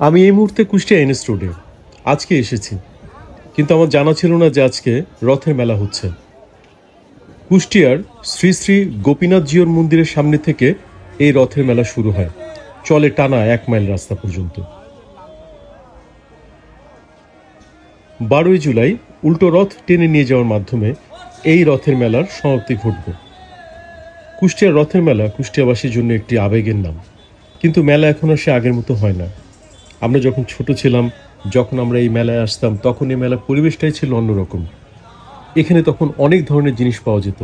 আমি এই মুহূর্তে কুষ্টিয়া এনএস রোডে। আজকে এসেছি। কিন্তু আমার জানা ছিল না যে আজকে রথের মেলা হচ্ছে। কুষ্টিয়ার শ্রী শ্রী গোপীনাথ জিওর মন্দিরের সামনে থেকে এই রথের মেলা শুরু হয়। চলে টানা এক মাইল রাস্তা পর্যন্ত। বারোই জুলাই উল্টো রথ টেনে নিয়ে যাওয়ার মাধ্যমে এই রথের মেলার সমাপ্তি ঘটবে। কুষ্টিয়ার রথের মেলা কুষ্টিয়াবাসীর জন্য একটি আবেগের নাম। কিন্তু মেলা এখন আর সে আগের মতো হয় না। আমরা যখন ছোট ছিলাম, যখন আমরা এই মেলায় আসতাম, তখন এই মেলার পরিবেশটাই ছিল অন্যরকম। এখানে তখন অনেক ধরনের জিনিস পাওয়া যেত।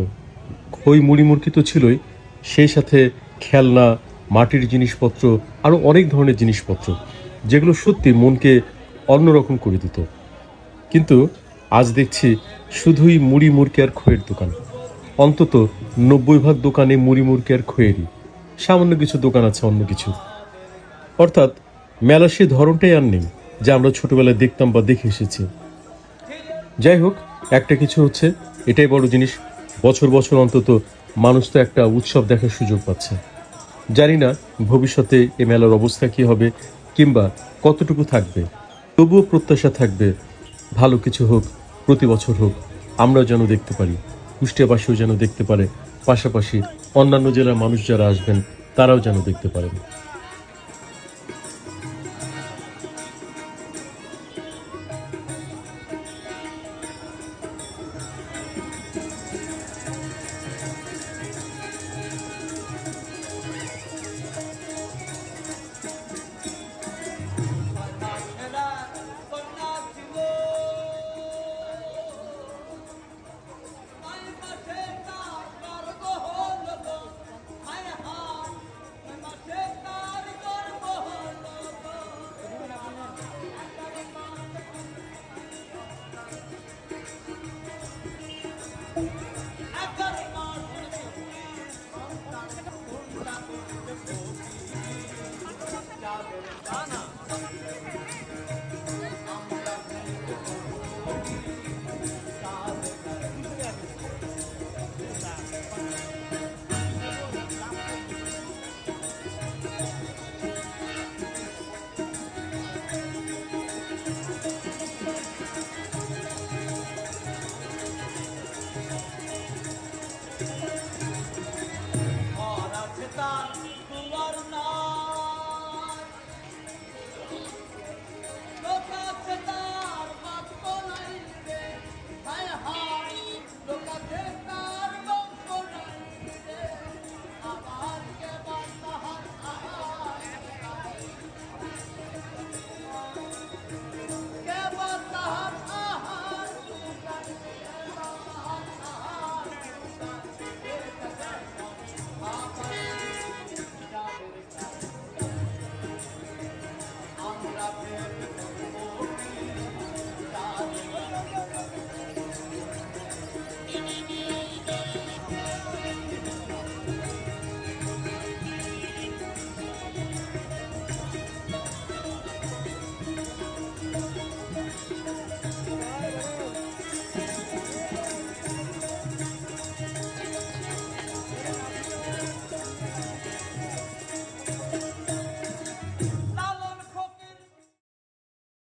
খই, মুড়ি, মুরকি তো ছিলই। সেই সাথে খেলনা, মাটির জিনিসপত্র আরও অনেক ধরনের জিনিসপত্র, যেগুলো সত্যি মনকে অন্যরকম করে দিত। কিন্তু আজ দেখছি শুধুই মুড়ি, মুরকি আর খইয়ের দোকান। অন্তত নব্বই ভাগ দোকানে মুড়ি, মুরকি আর খয়েরই সামান্য কিছু দোকান আছে, অন্য কিছু। অর্থাৎ মেলার সে ধরনটাই আর নেই, যা আমরা ছোটবেলায় দেখতাম বা দেখে এসেছি। যাই হোক, একটা কিছু হচ্ছে, এটাই বড় জিনিস, বছর বছর অন্তত মানুষ তো একটা উৎসব দেখার সুযোগ পাচ্ছে। জানি না ভবিষ্যতে এ মেলার অবস্থা কি হবে, কিংবা কতটুকু থাকবে, তবুও প্রত্যাশা থাকবে, ভালো কিছু হোক, প্রতি বছর হোক আমরা যেন দেখতে পারি, কুষ্টিয়াবাসীও যেন দেখতে পারে, পাশাপাশি অন্যান্য জেলার মানুষ যারা আসবেন, তারাও যেন দেখতে পারেন।